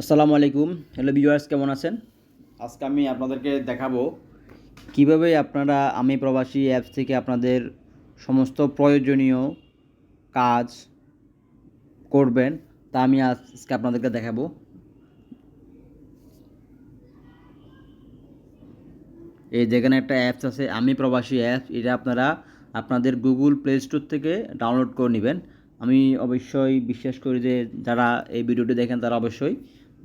আসসালামু আলাইকুম। Hello viewers কেমন আছেন? আজকে আমি আপনাদেরকে দেখাবো কীভাবে আপনারা আমি প্রবাসী অ্যাপস থেকে আপনাদের সমস্ত প্রয়োজনীয় কাজ করবেন তা আমি আজকে আপনাদেরকে দেখাবো। এই যেখানে একটা অ্যাপস আছে আমি প্রবাসী অ্যাপ এটা আপনারা আপনাদের গুগল প্লে স্টোর থেকে ডাউনলোড করে নেবেন। আমি অবশ্যই বিশ্বাস করি যে যারা এই ভিডিওটি দেখেন তারা অবশ্যই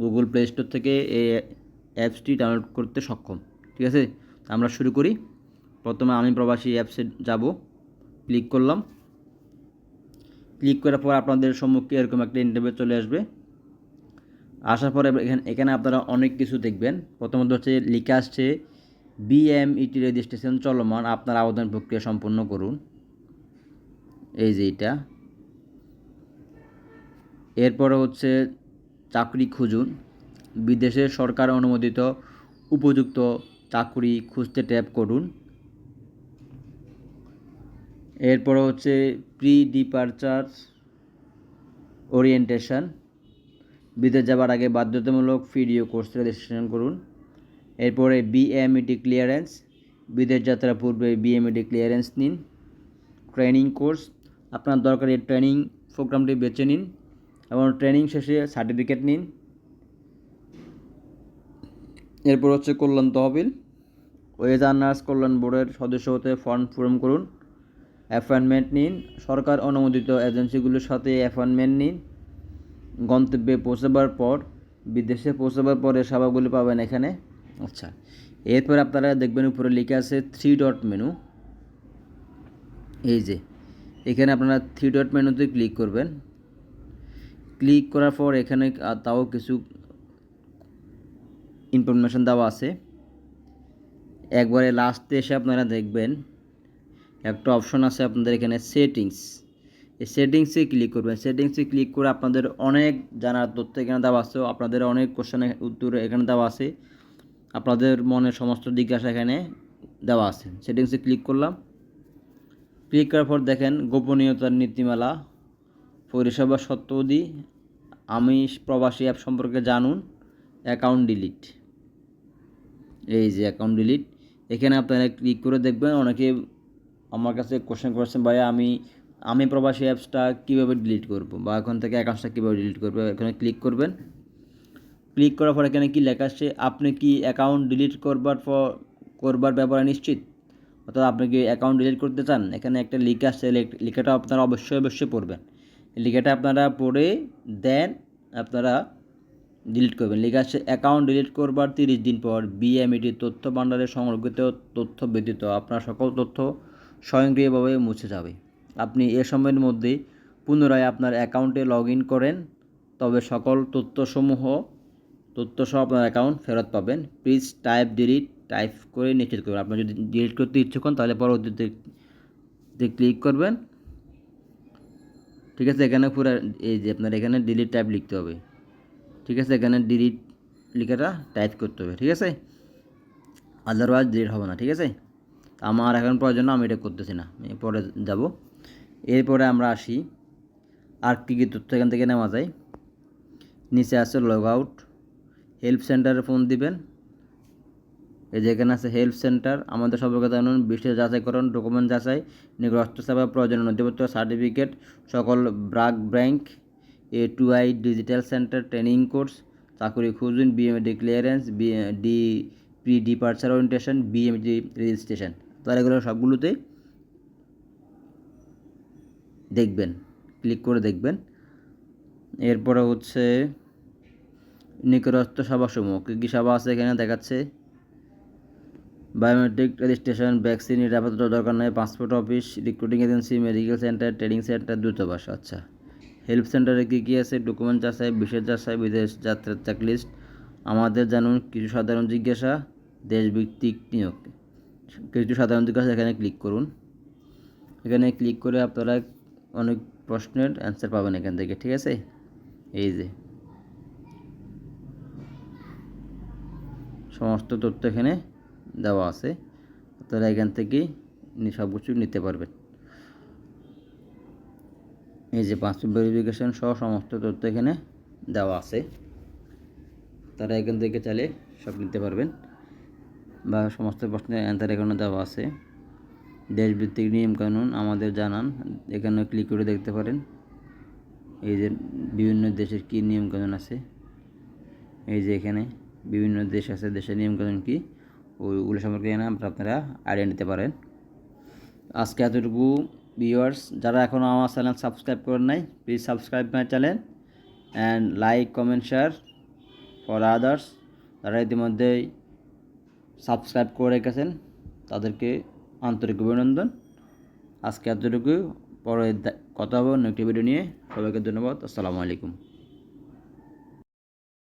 গুগল প্লে স্টোর থেকে এই অ্যাপসটি ডাউনলোড করতে সক্ষম, ঠিক আছে? আমরা শুরু করি। প্রথমে আমি প্রবাসী অ্যাপসে যাব। ক্লিক করলাম। ক্লিক করার পর আপনাদের সম্মুখে এরকম একটা ইন্টারভিউ চলে আসবে। আসার পরে এখানে এখানে আপনারা অনেক কিছু দেখবেন। প্রথমত হচ্ছে লিখে আসছে বিএমইটি রেজিস্ট্রেশন চলমান, আপনার আবেদন প্রক্রিয়া সম্পূর্ণ করুন। এই যে এটা। এরপরে হচ্ছে চাকরি খুঁজুন। বিদেশের সরকার অনুমোদিত উপযুক্ত চাকরি খুঁজতে ট্যাপ করুন। এরপর হচ্ছে প্রি ডিপারচার ওরিয়েন্টেশন বিদেশ যাবার আগে বাধ্যতামূলক ভিডিও কোর্স রেজিস্ট্রেশন করুন। এরপরে বিএমইটি ক্লিয়ারেন্স বিদেশ যাত্রার পূর্বে বিএমইটি ক্লিয়ারেন্স নিন। ট্রেনিং কোর্স আপনার দরকারি ট্রেনিং প্রোগ্রামটি বেছে নিন। এবং ট্রেনিং শেষে সার্টিফিকেট নিন। এরপর হচ্ছে কল্যাণ তহবিল। ওয়েজ নার্স কল্যাণ বোর্ডের সদস্য হতে ফর্ম পূরণ করুন। অ্যাপয়েন্টমেন্ট নিন। সরকার অনুমোদিত এজেন্সিগুলোর সাথে অ্যাপয়েন্টমেন্ট নিন। গন্তব্যে পৌঁছাবার পর, বিদেশে পৌঁছাবার পরে সেবাগুলি পাবেন এখানে। আচ্ছা এরপর আপনারা দেখবেন উপরে লিখে আছে থ্রি ডট মেনু এই যে, এখানে আপনারা থ্রি ডট মেনুতে ক্লিক করবেন। ক্লিক করার পর এখানে তাও কিছু ইনফরমেশান দেওয়া আছে। একবারে লাস্টে এসে আপনারা দেখবেন, একটা অপশন আছে আপনাদের এখানে সেটিংস এই সেটিংসে ক্লিক করবেন। সেটিংসে ক্লিক করে আপনাদের অনেক জানার তথ্য এখানে দেওয়া আছে, আপনাদের অনেক কোশ্চেনের উত্তর এখানে দেওয়া আছে, আপনাদের মনের সমস্ত জিজ্ঞাসা এখানে দেওয়া আছে। সেটিংসে ক্লিক করলাম। ক্লিক করার পর দেখেন গোপনীয়তার নীতিমালা। পরিষেবা সত্ত্বদি আমি প্রবাসী অ্যাপ সম্পর্কে জানুন অ্যাকাউন্ট ডিলিট এই যে অ্যাকাউন্ট ডিলিট এখানে আপনারা ক্লিক করে দেখবেন, অনেকে আমার কাছে কোশ্চেন করছেন ভাই আমি আমি প্রবাসী অ্যাপসটা কীভাবে ডিলিট করব বা এখন থেকে অ্যাকাউন্টসটা কীভাবে ডিলিট করব? এখানে ক্লিক করবেন। ক্লিক করার পর এখানে কি লেখা আসছে আপনি কি অ্যাকাউন্ট ডিলিট করবার পর করবার ব্যাপারে নিশ্চিত? অর্থাৎ আপনি কি অ্যাকাউন্ট ডিলিট করতে চান? এখানে একটা লিখে আসছে লেখাটা আপনারা অবশ্যই অবশ্যই পড়বেন। লেখাটা আপনারা পড়ে দেন আপনারা ডিলিট করবেন। লেখা আছে অ্যাকাউন্ট ডিলিট করবার তিরিশ দিন পর বিএমইটি তথ্য ভাণ্ডারে সংরক্ষিত তথ্য ব্যতীত আপনার সকল তথ্য স্বয়ংক্রিয়ভাবে মুছে যাবে। আপনি এ সময়ের মধ্যে পুনরায় আপনার অ্যাকাউন্টে লগ ইন করেন, তবে সকল তথ্যসমূহ, তথ্যসহ আপনার অ্যাকাউন্ট ফেরত পাবেন। প্লিজ টাইপ ডিলিট টাইপ করে নিশ্চিত করবেন। আপনি যদি ডিলিট করতে ইচ্ছুক হন, তাহলে পরবর্তীতে ক্লিক করবেন। ঠিক আছে? এখানে পুরো এই যে আপনার এখানে ডিলিট টাইপ লিখতে হবে। ঠিক আছে? এখানে ডিলিট লিখাটা টাইপ করতে হবে, ঠিক আছে? আদারওয়াইজ ডিলিট হবে না, ঠিক আছে? আমার এখন প্রয়োজন, আমি এটা করতেছি না। পরে যাব। এরপরে আমরা আসি। আর কী কী তথ্য এখান থেকে নেওয়া যায়? নিচে আছে লগ আউট হেল্প সেন্টারে ফোন দিবেন। যেখানে আছে হেল্প সেন্টার আমাদের জানুন বিশেষ যাচাইকরণ ডকুমেন্ট যাচাই নিকটস্থ সেবা প্রয়োজনীয় নথিপত্র সার্টিফিকেট সকল BRAC bank A to I digital centre training course চাকরি খুঁজুন BMET clearance B D pre departure orientation BMET registration তার এগুলো সবগুলোতে দেখবেন ক্লিক করে দেখবেন। এরপরে হচ্ছে নিকটস্থ সভাসমূহ কী কী সভা আছে এখানে দেখাচ্ছে? বায়োমেট্রিক রেজিস্ট্রেশন, ভ্যাকসিন, নিরাপত্তা দরকার নেই passport office, recruiting agency, medical centre, training centre দূতাবাস আচ্ছা হেল্প সেন্টারে কী কী আছে? ডকুমেন্ট যাচাই, বিশেষ যাচাই, বিদেশ যাত্রার চেকলিস্ট। আমাদের জানুন কিছু সাধারণ জিজ্ঞাসা, দেশভিত্তিক নিয়োগ। কিছু সাধারণ জিজ্ঞাসা এখানে ক্লিক করুন। এখানে ক্লিক করে আপনারা অনেক প্রশ্নের অ্যান্সার পাবেন এখান থেকে, ঠিক আছে? এই যে। সমস্ত তথ্য এখানে দেওয়া আছে। আপনারা এখান থেকেই সব কিছু নিতে পারবেন। এই যে পাসপোর্ট ভেরিফিকেশন সহ সমস্ত তথ্য এখানে দেওয়া আছে। তারা এখান থেকে চাইলে সব নিতে পারবেন বা সমস্ত প্রশ্নের অ্যান্সার এখানে দেওয়া আছে। দেশভিত্তিক নিয়মকানুন আমাদের জানান, এখানে ক্লিক করে দেখতে পারেন। এই যে বিভিন্ন দেশের কী নিয়মকানুন আছে? এই যে এখানে বিভিন্ন দেশ আছে, দেশের নিয়মকানুন কী? ওইগুলো সম্পর্কে এখানে আপনারা আইডিয়া নিতে পারেন। আজকে এতটুকু ভিউয়ার্স যারা এখনও আমার চ্যানেল সাবস্ক্রাইব করেন নাই please subscribe my channel and like comment share for others যারা ইতিমধ্যেই সাবস্ক্রাইব করে রেখেছেন, তাদেরকে আন্তরিক অভিনন্দন। আজকে এতটুকু। পরে কথা হবে অন্য একটি ভিডিও নিয়ে। সবাইকে ধন্যবাদ। আসসালামু আলাইকুম।